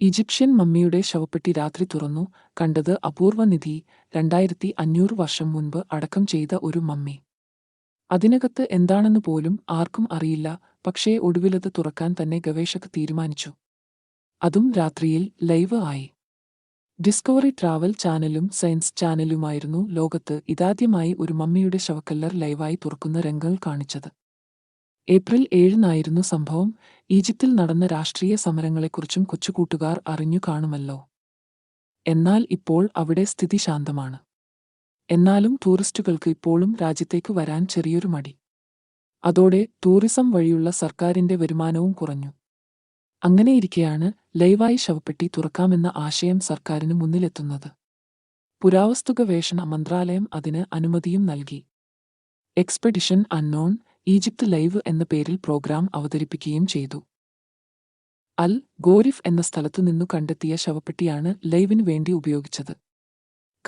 Egyptian മമ്മിയുടെ ശവപ്പെട്ടി രാത്രി തുറന്നു കണ്ടത് അപൂർവ നിധി രണ്ടായിരത്തി അഞ്ഞൂറ് വർഷം മുൻപ് അടക്കം ചെയ്ത ഒരു മമ്മി. അതിനകത്ത് എന്താണെന്ന് പോലും ആർക്കും അറിയില്ല പക്ഷേ ഒടുവിലത് തുറക്കാൻ തന്നെ ഗവേഷകർ തീരുമാനിച്ചു. അതും രാത്രിയിൽ ലൈവ് ആയി. ഡിസ്കവറി ട്രാവൽ ചാനലും സയൻസ് ചാനലുമായിരുന്നു ലോകത്ത് ഇതാദ്യമായി ഒരു മമ്മിയുടെ ശവക്കല്ലർ ലൈവായി തുറക്കുന്ന രംഗങ്ങൾ കാണിച്ചത്. ഏപ്രിൽ ഏഴിനായിരുന്നു സംഭവം. ഈജിപ്തിൽ നടന്ന രാഷ്ട്രീയ സമരങ്ങളെക്കുറിച്ചും കൊച്ചുകൂട്ടുകാർ അറിഞ്ഞു കാണുമല്ലോ. എന്നാൽ ഇപ്പോൾ അവിടെ സ്ഥിതി ശാന്തമാണ്. എന്നാലും ടൂറിസ്റ്റുകൾക്ക് ഇപ്പോഴും രാജ്യത്തേക്ക് വരാൻ ചെറിയൊരു മടി. അതോടെ ടൂറിസം വഴിയുള്ള സർക്കാരിന്റെ വരുമാനവും കുറഞ്ഞു. അങ്ങനെയിരിക്കെയാണ് ലൈവായി ശവപ്പെട്ടി തുറക്കാമെന്ന ആശയം സർക്കാരിന് മുന്നിലെത്തുന്നത്. പുരാവസ്തു ഗവേഷണ മന്ത്രാലയം അതിന് അനുമതിയും നൽകി. എക്സ്പെഡിഷൻ അൺനോൺ ഈജിപ്ത് ലൈവ് എന്ന പേരിൽ പ്രോഗ്രാം അവതരിപ്പിക്കുകയും ചെയ്തു. അൽ ഗോരിഫ് എന്ന സ്ഥലത്തു നിന്നു കണ്ടെത്തിയ ശവപ്പെട്ടിയാണ് ലൈവിന് വേണ്ടി ഉപയോഗിച്ചത്.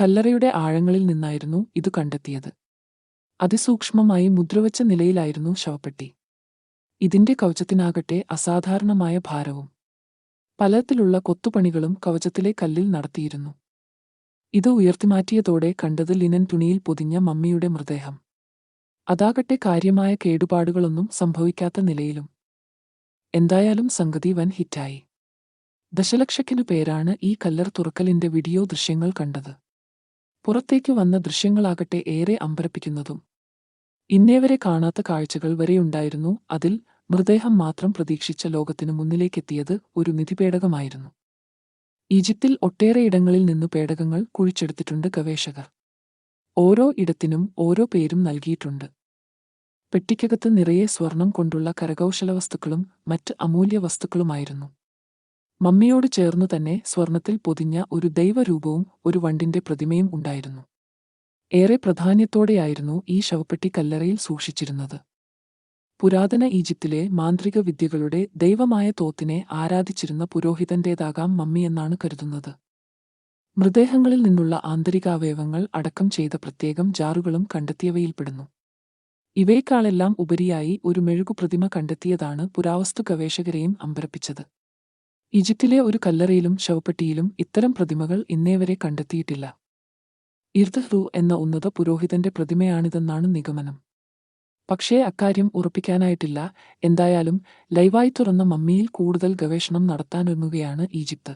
കല്ലറയുടെ ആഴങ്ങളിൽ നിന്നായിരുന്നു ഇത് കണ്ടെത്തിയത്. അതിസൂക്ഷ്മമായി മുദ്രവച്ച നിലയിലായിരുന്നു ശവപ്പെട്ടി. ഇതിന്റെ കവചത്തിനാകട്ടെ അസാധാരണമായ ഭാരവും. പലത്തിലുള്ള കൊത്തുപണികളും കവചത്തിലെ കല്ലിൽ നടത്തിയിരുന്നു. ഇത് ഉയർത്തിമാറ്റിയതോടെ കണ്ടത് ലിനൻ തുണിയിൽ പൊതിഞ്ഞ മമ്മിയുടെ മൃതദേഹം. അതാകട്ടെ കാര്യമായ കേടുപാടുകളൊന്നും സംഭവിക്കാത്ത നിലയിലും. എന്തായാലും സംഗതി വൻ ഹിറ്റായി. ദശലക്ഷക്കിനു പേരാണ് ഈ കല്ലർ തുറക്കലിന്റെ വീഡിയോ ദൃശ്യങ്ങൾ കണ്ടത്. പുറത്തേക്ക് വന്ന ദൃശ്യങ്ങളാകട്ടെ ഏറെ അമ്പരപ്പിക്കുന്നതും. ഇന്നേവരെ കാണാത്ത കാഴ്ചകൾ വരെയുണ്ടായിരുന്നു അതിൽ മൃതദേഹം മാത്രം പ്രതീക്ഷിച്ച ലോകത്തിനു മുന്നിലേക്കെത്തിയത് ഒരു നിധിപേടകമായിരുന്നു. ഈജിപ്തിൽ ഒട്ടേറെ ഇടങ്ങളിൽ നിന്നു പേടകങ്ങൾ കുഴിച്ചെടുത്തിട്ടുണ്ട് ഗവേഷകർ. ഓരോ ഇടത്തിനും ഓരോ പേരും നൽകിയിട്ടുണ്ട്. പെട്ടിക്കകത്ത് നിറയെ സ്വർണം കൊണ്ടുള്ള കരകൗശല വസ്തുക്കളും മറ്റ് അമൂല്യ വസ്തുക്കളുമായിരുന്നു. മമ്മിയോട് ചേർന്നു തന്നെ സ്വർണത്തിൽ പൊതിഞ്ഞ ഒരു ദൈവരൂപവും ഒരു വണ്ടിന്റെ പ്രതിമയും ഉണ്ടായിരുന്നു. ഏറെ പ്രാധാന്യത്തോടെയായിരുന്നു ഈ ശവപ്പെട്ടി കല്ലറയിൽ സൂക്ഷിച്ചിരുന്നത്. പുരാതന ഈജിപ്തിലെ മാന്ത്രിക വിദ്യകളുടെ ദൈവമായ തോത്തിനെ ആരാധിച്ചിരുന്ന പുരോഹിതന്റേതാകാം മമ്മിയെന്നാണ് കരുതുന്നത്. മൃതദേഹങ്ങളിൽ നിന്നുള്ള ആന്തരികാവയവങ്ങൾ അടക്കം ചെയ്ത പ്രത്യേകം ജാറുകളും കണ്ടെത്തിയവയിൽപ്പെടുന്നു. ഇവയേക്കാളെല്ലാം ഉപരിയായി ഒരു മെഴുകു പ്രതിമ കണ്ടെത്തിയതാണ് പുരാവസ്തു ഗവേഷകരെയും അമ്പരപ്പിച്ചത്. ഈജിപ്തിലെ ഒരു കല്ലറയിലും ശവപ്പെട്ടിയിലും ഇത്തരം പ്രതിമകൾ ഇന്നേവരെ കണ്ടെത്തിയിട്ടില്ല. ഇർദഹ്റു എന്ന ഉന്നത പുരോഹിതന്റെ പ്രതിമയാണിതെന്നാണ് നിഗമനം. പക്ഷേ അക്കാര്യം ഉറപ്പിക്കാനായിട്ടില്ല. എന്തായാലും ലൈവായി തുറന്ന മമ്മിയിൽ കൂടുതൽ ഗവേഷണം നടത്താനൊരുങ്ങുകയാണ് ഈജിപ്ത്.